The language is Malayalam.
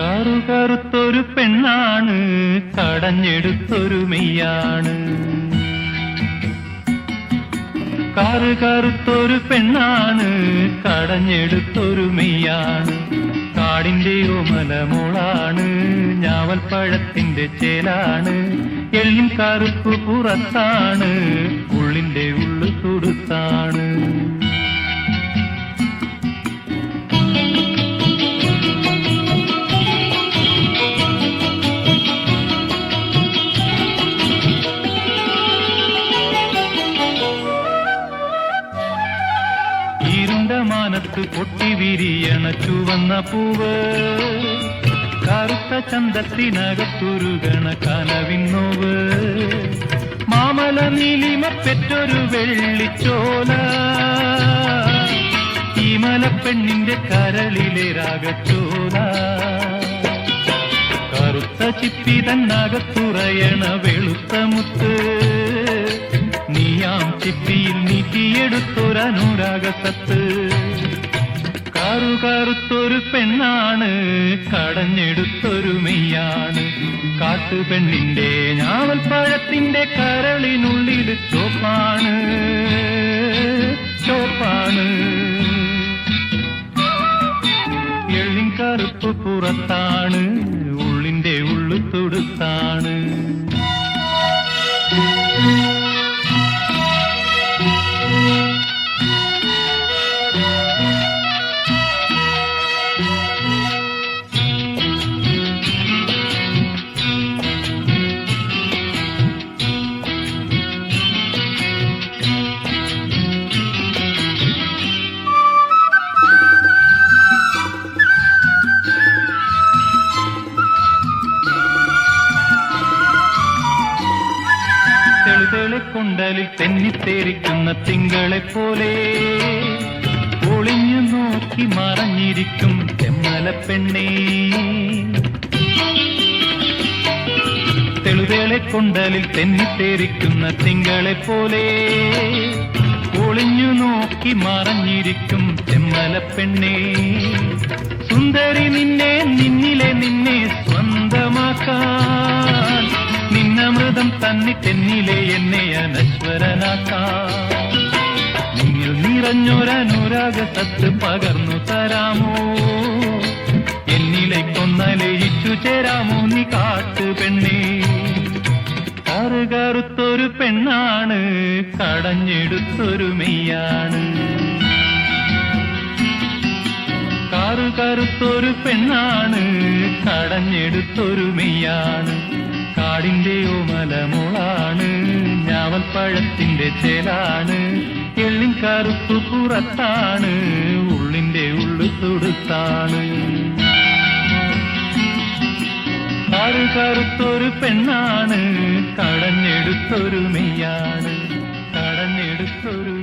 കറുകറുത്തൊരു പെണ്ണാണ് കടഞ്ഞെടുത്തൊരു മെയ്യാണ്. കറുകറുത്തൊരു പെണ്ണാണ് കടഞ്ഞെടുത്തൊരു മെയ്യാണ്. കാടിന്റെയോ മലമോളാണ് ഞാവൽപ്പഴത്തിന്റെ ചേലാണ്. എള്ളിൻ കറുപ്പ് പുറത്താണ് ഉള്ളിന്റെ ഉള്ളു തുടുത്താണ്. മാനത്ത് പൊട്ടി വിരിയണ ചുവന്ന പൂവ്. കറുത്ത ചന്തത്തിനകത്തുരുകണ കനവിന്നോവ് മാമല നീലിമ പെറ്റൊരു വെള്ളിച്ചോല. ഈ മലപ്പെണ്ണിന്റെ കരളിലെ രാഗച്ചോല. കറുത്ത ചിപ്പി തന്നകത്തുറയണ വെളുത്ത മുത്ത്. നീയാം ചിപ്പിയിൽ നീക്കിയെടുത്തൊരനുരാഗത്ത് പെണ്ണാണ് കടഞ്ഞെടുത്തൊരു മെയ്യാണ്. കാട്ടുപെണ്ണിന്റെ ഞാവൽപ്പഴത്തിന്റെ കരളിനുള്ളിൽ ചോപ്പാണ്. ചോപ്പാണ്. എള്ളിൻ കറുപ്പ് പുറത്താണ് ഉള്ളിന്റെ ഉള്ളു തുടുത്താണ്. തെളുതെളെ കൊണ്ടലിൽ തെന്നിത്തേരിക്കുന്ന തിങ്കളെ പോലെ നോക്കി മറഞ്ഞിരിക്കും തെമ്മല പെണ്ണേ. തെളിവേളെ കൊണ്ടലിൽ തെന്നിത്തേരിക്കുന്ന തിങ്കളെ പോലെ ഒളിഞ്ഞു നോക്കി മറഞ്ഞിരിക്കും തെമ്മല പെണ്ണേ. സുന്ദരി നിന്നെ നിന്നിലെ നിന്നെ സ്വന്തമാക്കാൻ നിന്നമൃതം തന്നെ തെന്നിലെ എന്നെ അനശ്വരനാക്കാം നിന്നിൽ നിറഞ്ഞൊരനുരാഗ സത്ത് പകർന്നു തരാമോ? എന്നിലേക്കൊന്നലയിച്ചു ചേരാമോ നീ കാട്ട് പെണ്ണേ? കറുകറുത്തൊരു പെണ്ണാണ് കടഞ്ഞെടുത്തൊരു മെയ്യാണ്. കറുകറുത്തൊരു പെണ്ണാണ് കടഞ്ഞെടുത്തൊരു മെയ്യാണ്. കാടിന്റെയോ മലമുളാണ് ഞാവൽപ്പഴത്തിന്റെ ചേലാണ്. എള്ളിൻ കറുപ്പ് പുറത്താണ് ഉള്ളിന്റെ ഉള്ളു തുടുത്താണ് കറുകറുത്തൊരു പെണ്ണാണ് കടഞ്ഞെടുത്തൊരു മെയ്യാണ്. കടഞ്ഞെടുത്തൊരു